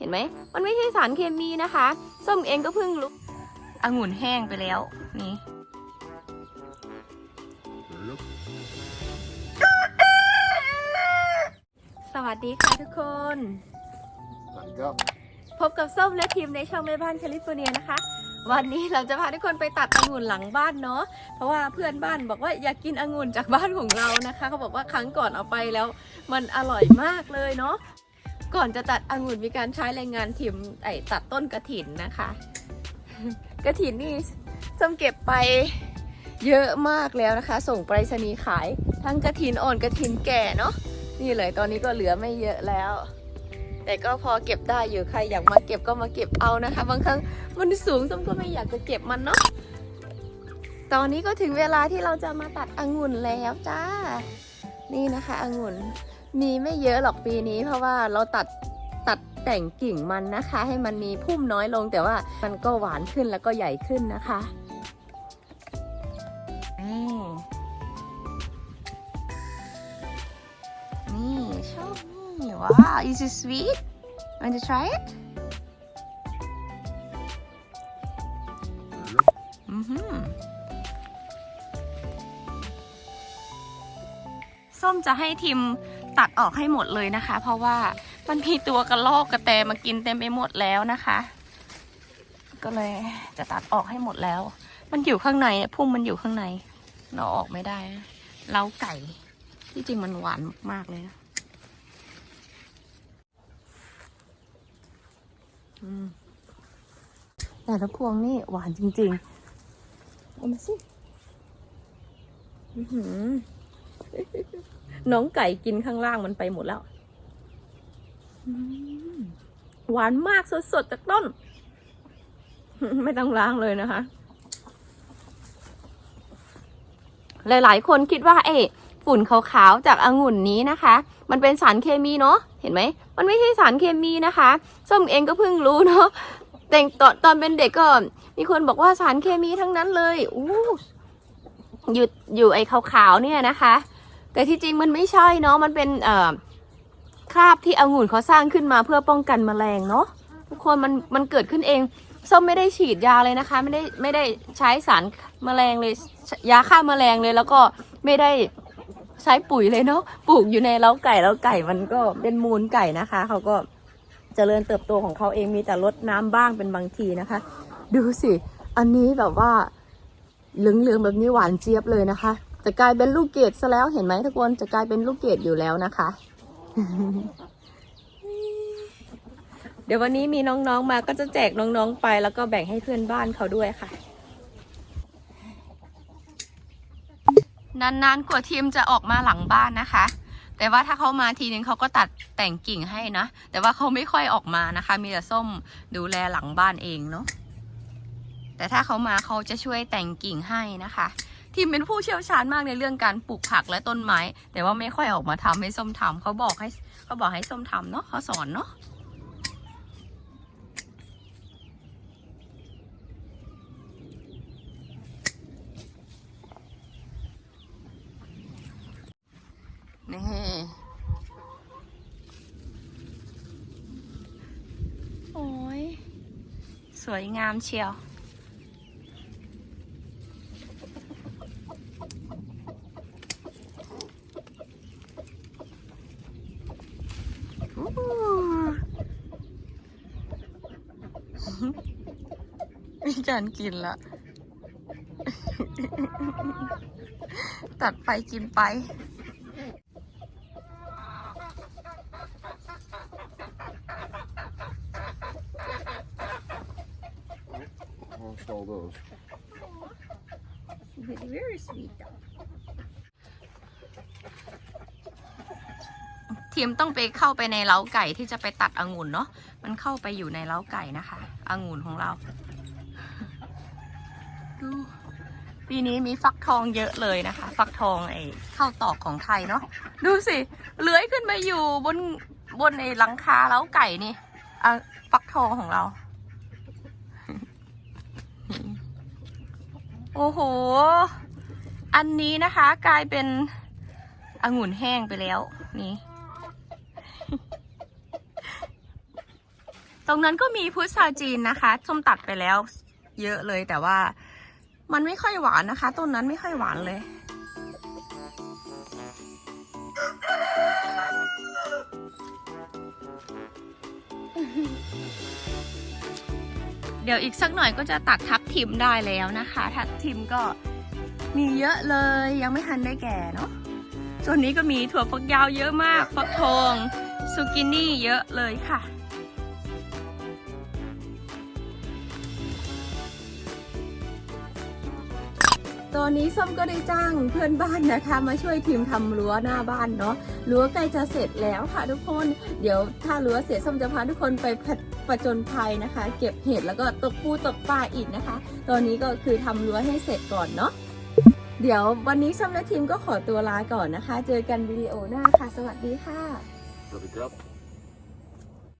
เห็นไหม มันไม่ใช่สารเคมีนะคะ ส้มเองก็เพิ่งรู้องุ่นแห้งไปแล้ว นี่ สวัสดีค่ะทุกคน สวัสดีครับ พบกับส้มและทีมในช่องแม่บ้านแคลิฟอร์เนียนะคะ วันนี้เราจะพาทุกคนไปตัดองุ่นหลังบ้านเนาะ เพราะว่าเพื่อนบ้านบอกว่าอยากกินองุ่นจากบ้านของเรานะคะ เขาบอกว่าครั้งก่อนเอาไปแล้ว มันอร่อยมากเลยเนาะ ก่อนจะตัดองุ่นมีการใช้แรงงานทีมไอตัดต้นกระถินนะคะ กระถินนี่ส้มเก็บไปเยอะมากแล้วนะคะ ส่งไปรษณีย์ขายทั้งกระถินอ่อนกระถินแก่เนาะนี่เลยตอนนี้ก็เหลือไม่เยอะแล้ว แต่ก็พอเก็บได้อยู่ใครอยากมาเก็บก็มาเก็บเอานะคะ บางครั้งมันสูงส้มก็ไม่อยากจะเก็บมันเนาะตอนนี้ก็ถึงเวลาที่เราจะมาตัดองุ่นแล้วจ้า นี่นะคะองุ่น มีไม่เยอะหรอกปีนี้เพราะว่าเราตัดตัดแต่งกิ่งมันนะคะ ให้มันมีพุ่มน้อยลงแต่ว่ามันก็หวานขึ้นแล้วก็ใหญ่ขึ้นนะคะนี่นี่ชอบนี่ว้าว is it sweet want to try it อือหือส้มจะให้ทิม ตัดออกให้หมดเลยนะคะ เพราะว่ามันมีตัวกระรอกกระแตมากินเต็มไปหมดแล้วนะคะ ก็เลยจะตัดออกให้หมดแล้ว มันอยู่ข้างในเนี่ยพุ่มมันอยู่ข้างใน เราออกไม่ได้เล้าไก่ที่จริงมันหวานมากเลยนะแต่ละพวงนี่หวานจริงๆเอามาสิ อือหือ น้องไก่กินข้างล่างมันไปหมดแล้วอืมหวานมากสดๆจากต้น ไม่ต้องล้างเลยนะคะ หลายๆ คนคิดว่า เอ๊ะฝุ่นขาวๆจากองุ่นนี้นะคะ มันเป็นสารเคมีเนาะเห็นไหม มันไม่ใช่สารเคมีนะคะส้มเองก็เพิ่งรู้เนาะแต่ตอนตอนเป็นเด็กก็มีคนบอกว่าสารเคมีทั้งนั้นเลยอู้อยู่อยู่ไอ้ขาวๆเนี่ยนะคะ แต่ที่จริงมันไม่ใช่เนาะมันเป็นเอ่อคราบที่องุ่นเขาสร้างขึ้นมาเพื่อป้องกันแมลงเนาะทุกคนมันมันเกิดขึ้นเองส้มไม่ได้ฉีดยาเลยนะคะ ไม่ได้ไม่ได้ใช้สารแมลงเลยยาฆ่าแมลงเลย แล้วก็ไม่ได้ใช้ปุ๋ยเลยเนาะปลูกอยู่ในเล้าไก่แล้วไก่มันก็เป็นมูลไก่นะคะเขาก็เจริญเติบโตของเขาเองมีแต่ลดน้ำบ้างเป็นบางทีนะคะ ดูสิ อันนี้แบบว่าเหลืองๆแบบนี้หวานเจี๊ยบเลยนะคะ จะกลายเป็นลูกเกดซะแล้วเห็นไหมทุกคนจะกลายเป็นลูกเกดอยู่แล้วนะคะ เดี๋ยววันนี้มีน้องๆมาก็จะแจกน้องๆไป แล้วก็แบ่งให้เพื่อนบ้านเขาด้วยค่ะ นานๆกว่าทีมจะออกมาหลังบ้านนะคะ แต่ว่าถ้าเขามาทีนึงเขาก็ตัดแต่งกิ่งให้นะ แต่ว่าเขาไม่ค่อยออกมานะคะ มีแต่ส้มดูแลหลังบ้านเองเนาะแต่ถ้าเขามาเขาจะช่วยแต่งกิ่งให้นะคะ ทีมเป็นผู้เชี่ยวชาญมากในเรื่องการปลูกผักและต้นไม้ แต่ว่าไม่ค่อยออกมาทำให้ส้มทำเขาบอกให้เขาบอกให้ส้มทำเนาะเขาสอนเนาะนี่โอ้ย สวยงามเชียว มีการกินละ ตัดไปกินไป Amongst all those. very sweet ทีมต้องไปเข้าไปในเล้าไก่ที่จะไปตัดองุ่นเนาะมันเข้าไปอยู่ในเล้าไก่นะคะองุ่นของเราดูปีนี้มีฟักทองเยอะเลยนะคะ ฟักทองไอ้ข้าวตอกของไทยเนาะดูสิเลื้อยขึ้นมาอยู่บนบนไอ้หลังคาเล้าไก่นี่อะฟักทองของเรา โอ้โห อันนี้นะคะกลายเป็นองุ่นแห้งไปแล้วนี่ ตรงนั้นก็มีพุทราจีนนะคะส้มตัดไปแล้ว เยอะเลยแต่ว่ามันไม่ค่อยหวานนะคะต้นนั้นไม่ค่อยหวานเลย เดี๋ยวอีกสักหน่อยก็จะตัดทับทิมได้แล้วนะคะ ทับทิมก็มีเยอะเลยยังไม่ทันได้แก่เนาะส่วนนี้ก็มีถั่วฝักยาวเยอะมาก ฟักทองซูกินี่เยอะเลยค่ะ ตอนนี้ส้มก็ได้จ้างเพื่อนบ้านนะคะ มาช่วยทีมทำรั้วหน้าบ้านเนาะรั้วใกล้จะเสร็จแล้วค่ะทุกคน เดี๋ยวถ้ารั้วเสร็จส้มจะพาทุกคนไปผประจนภัยนะคะ เก็บเห็ดแล้วก็ตกปูตกปลาอีกนะคะ ตอนนี้ก็คือทำรั้วให้เสร็จก่อนเนาะเดี๋ยววันนี้ส้มและทีมก็ขอตัวลาก่อนนะคะ เจอกันวิดีโอหน้าค่ะ สวัสดีค่ะ Let it go.